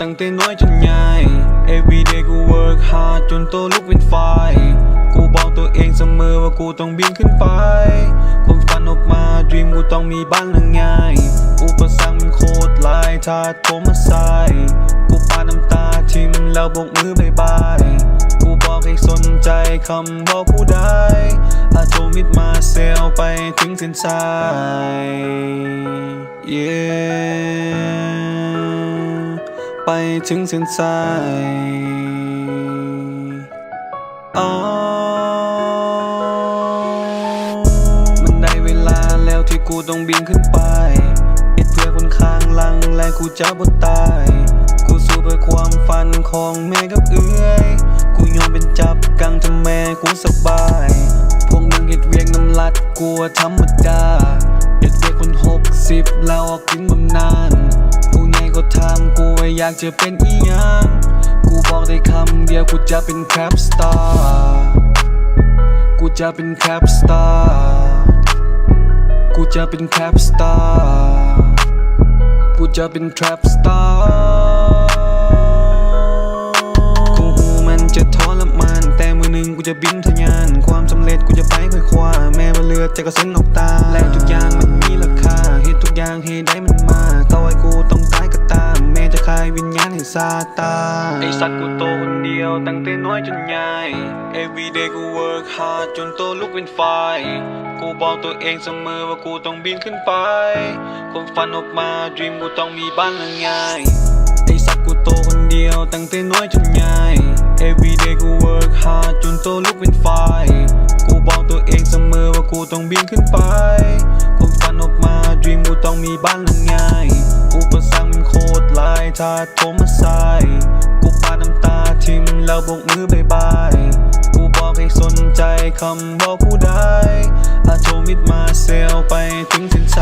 ตั้งแต่น้อยจนใหญ่ Everyday กู work hard จนโตลุกเป็นไฟ กูบอกตัวเองเสมอว่ากูต้องบินขึ้นไปความฝันออกมา dream กูต้องมีบ้านหลังใหญ่อุปสรรคมันโคตรหลายถ้าโทมาใส่กูปาดน้ำตาทิมแล้วโบกมือบายบาย กูบอกให้สนใจคำบอกกูได้อาโทมิดมาเซลไปถึงเส้นชัย yeah ไปถึงเส้นชัยอ๋อมันได้เวลาแล้วที่กูต้องบินขึ้นไปเอ็ดเพื่อคนข้างหลังและกูจะบ่ตาย กูสู้เพื่อความฝันของแม่กับเอื้อย กูยอมเป็นจับกังทำแม่กูสบาย พวกมึงเห็ดเวียงน้ำลัดกลัวธรรมดาเห็ดเวียงคนหกสิบแล้วออกกินบำนาน ว่าอยากจะเป็นอีหยังกูบอกได้คำเดียวกูจะเป็นแคปสตาร์กูจะเป็นแคปสตาร์กูจะเป็นแคปสตาร์กูจะเป็นทรัปสตาร์กูหูมันจะทรมานแต่มือหนึ่งกูจะบินทะยาน ความสำเร็จกูจะไปค่อยคว้าแม้ว่าเลือดจะกระเซ็นออกตาและทุกอย่างายวิญญาณให้ซาตานไอสัตว์กูโตคนเดียวตั้งแต่น้อยจนใหญ่ Everyday กู work hard จนโตลุกเป็นไฟ กูบอกตัวเองเสมอว่ากูต้องบินขึ้นไปความฝันออกมา dream กูต้องมีบ้านหลังใหญ่ไอสัตว์กูโตคนเดียวตั้งแต่น้อยจนใหญ่ Everyday กู work hard จนโตลุกเป็นไฟ กูบอกตัวเองเสมอว่ากูต้องบินขึ้นไปความฝันออกมา dream กูต้องมีบ้านหลัง ถ้าโทรมาใส่กูปาดน้ำตาทิมแล้วโบกมือบายบาย กูบอกให้สนใจคำบอกผู้ใดอาโทมิดมาเซลไปถึงเส้นช